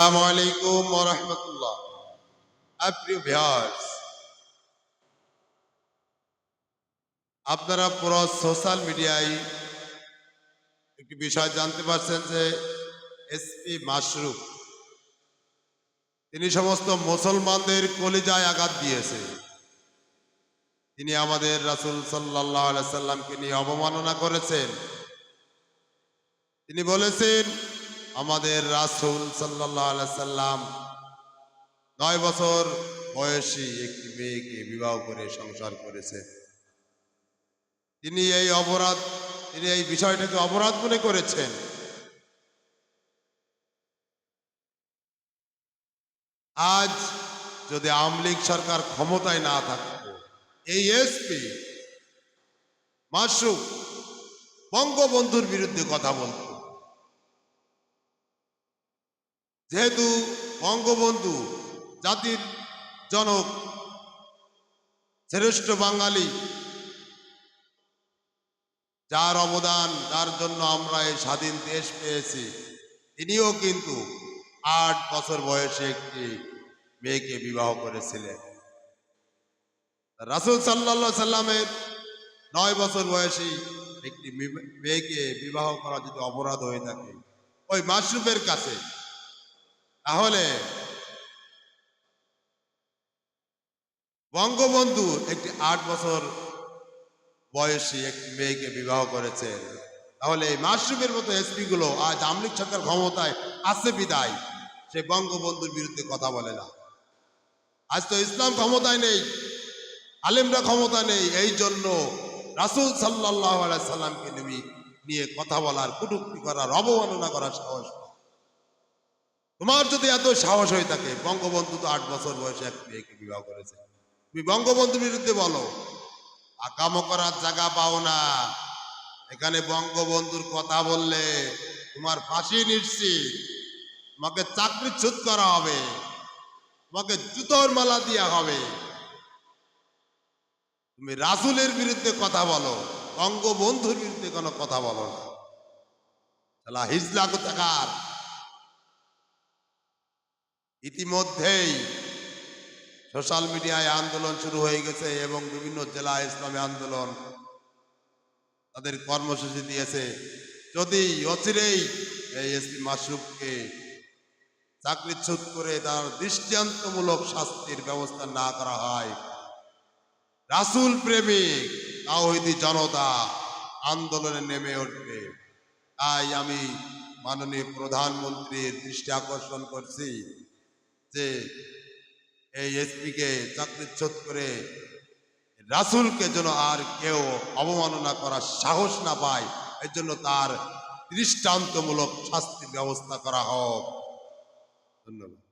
আসসালামু আলাইকুম ভিউয়ার্স, আপনারা পুরো সোশ্যাল মিডিয়ায় একটি বিষয় জানতে পারছেন যে এসপি মাশরুফ তিনি সমস্ত মুসলমানদের কলিজায় আঘাত দিয়েছে। তিনি আমাদের রাসূল সাল্লাহ সাল্লামকে নিয়ে অবমাননা করেছেন। তিনি বলেছেন আমাদের রাসূল সাল্লাম নয় বছর বয়সী একটি মেয়েকে বিবাহ করে সংসার করেছে। তিনি এই অপরাধ, তিনি এই বিষয়টাকে অপরাধ মনে করেছেন। আজ যদি আওয়ামী সরকার ক্ষমতায় না থাকতো, এই এসপি মাসুক বঙ্গবন্ধুর বিরুদ্ধে কথা বলতো। যেহেতু বঙ্গবন্ধু জাতির জনক, শ্রেষ্ঠ বাঙালি, যার অবদান, যার জন্য আমরা এই স্বাধীন দেশ পেয়েছি, তিনিও কিন্তু আট বছর বয়সে একটি মেয়েকে বিবাহ করেছিলেন। রাসুল সাল্লা সাল্লামের নয় বছর বয়সী একটি মেয়েকে বিবাহ করা যদি অপরাধ হয়ে থাকে, ওই মাশরুফের কাছে তাহলে বঙ্গবন্ধু একটি আট বছর বয়সী একটি মেয়েকে বিবাহ করেছেন তাহলে এই মাশরুফের মতো এসপি গুলো আজ আমলিক সরকার ক্ষমতায় আছে বিদায় সে বঙ্গবন্ধুর বিরুদ্ধে কথা বলে না আজ তো ইসলাম ক্ষমতায় নেই, আলেমরা ক্ষমতা নেই, এই জন্য রাসুল সাল্লাহ সাল্লামকে নিয়ে কথা বলার, কটুক্তি করার, অবমাননা করার সাহস। তোমার যদি এত সাহস হয়ে থাকে, বঙ্গবন্ধু তো আট বছর বয়সে এক মেয়েকে বিবাহ করেছে। তুমি বঙ্গবন্ধুর বিরুদ্ধে বলো। আকামো করার জায়গা পাও না। এখানে বঙ্গবন্ধুর কথা বললে তোমার ফাঁসি নিশ্চিত। তোমাকে চাকরিচ্যুত করা হবে। তোমাকে জুতোর মালা দেওয়া হবে। তুমি রাসুলের বিরুদ্ধে কথা বলো। বঙ্গবন্ধুর বিরুদ্ধে কোনো কথা বলো না। হিজলা কোথাকার? ইতিমধ্যেই সোশ্যাল মিডিয়ায় আন্দোলন শুরু হয়ে গেছে এবং বিভিন্ন জেলা ইসলামী আন্দোলন তাদের কর্মসূচি দিয়েছে। যদি অচিরেই এই এসপি মাসরুফকে চাকরিচ্যুত করে তার দৃষ্টান্তমূলক শাস্তির ব্যবস্থা না করা হয়, রাসুল প্রেমিক, তাওহিদি জনতা আন্দোলনে নেমে উঠবে। তাই আমি মাননীয় প্রধানমন্ত্রীর দৃষ্টি আকর্ষণ করছি। যে এই এসপিকে ছোট করে রাসুলকে যেন আর কেউ অবমাননা করার সাহস না পায়, এর জন্য তার দৃষ্টান্তমূলক শাস্তির ব্যবস্থা করা হোক। ধন্যবাদ।